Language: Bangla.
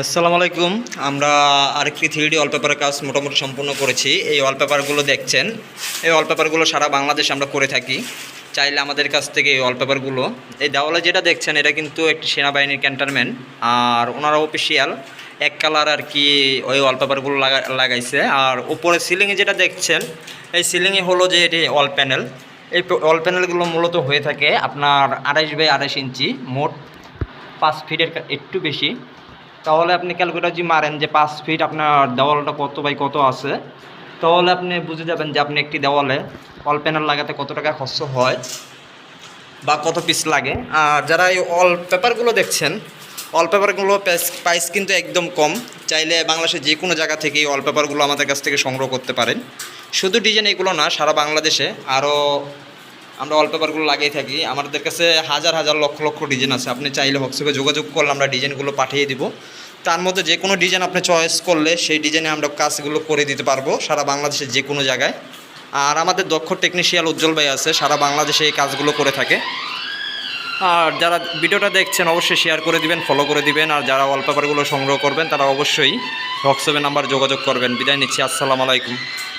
আসসালামু আলাইকুম। আমরা আরেকটি থ্রি ডি ওয়ালপেপারের কাজ মোটামুটি সম্পূর্ণ করেছি। এই ওয়ালপেপারগুলো দেখছেন। এই ওয়ালপেপারগুলো সারা বাংলাদেশ আমরা করে থাকি। চাইলে আমাদের কাছ থেকে এই ওয়ালপেপারগুলো এই দেওয়ালে যেটা দেখছেন, এটা কিন্তু একটি সেনাবাহিনীর ক্যান্টনমেন্ট আর ওনারা অফিসিয়াল এক কালার আর কি ওই ওয়ালপেপারগুলো লাগা, লাগাইছে। আর উপরে সিলিংয়ে যেটা দেখছেন, এই সিলিংয়ে হলো যে এটি ওয়াল প্যানেল এই ওয়াল প্যানেলগুলো মূলত হয়ে থাকে আপনার আড়াইশ বাই আড়াইশ ইঞ্চি, মোট পাঁচ ফিটের একটু বেশি। তাহলে আপনি ক্যালকুলেটার যদি মারেন যে পাঁচ ফিট আপনার দেওয়ালটা কত বাই কত আছে। তাহলে আপনি বুঝে যাবেন যে আপনি একটি দেওয়ালে অল প্যানেল লাগাতে কত টাকা খরচ হয় বা কত পিস লাগে। আর যারা এই অল পেপারগুলো দেখছেন অল পেপারগুলো প্রাইস কিন্তু একদম কম। চাইলে বাংলাদেশের যে কোনো জায়গা থেকে এই অল পেপারগুলো আমাদের কাছ থেকে সংগ্রহ করতে পারেন। শুধু ডিজাইন এগুলো না, সারা বাংলাদেশে আরও আমরা অল পেপারগুলো লাগিয়ে থাকি। আমাদের কাছে হাজার হাজার, লক্ষ লক্ষ ডিজাইন আছে। আপনি চাইলে হোয়াটসঅ্যাপে যোগাযোগ করলে আমরা ডিজাইনগুলো পাঠিয়ে দিব। তার মধ্যে যে কোনো ডিজাইন আপনি চয়েস করলে সেই ডিজাইনে আমরা কাজগুলো করে দিতে পারব সারা বাংলাদেশের যে কোনো জায়গায়। আর আমাদের দক্ষ টেকনিশিয়াল উজ্জ্বল ভাই আছে, সারা বাংলাদেশে এই কাজগুলো করে থাকে। আর যারা ভিডিওটা দেখছেন, অবশ্যই শেয়ার করে দিবেন ফলো করে দিবেন। আর যারা ওয়ালপেপারগুলো সংগ্রহ করবেন, তারা অবশ্যই হোয়াটসঅ্যাপে নাম্বার যোগাযোগ করবেন। বিদায় নিচ্ছি, আসসালামু আলাইকুম।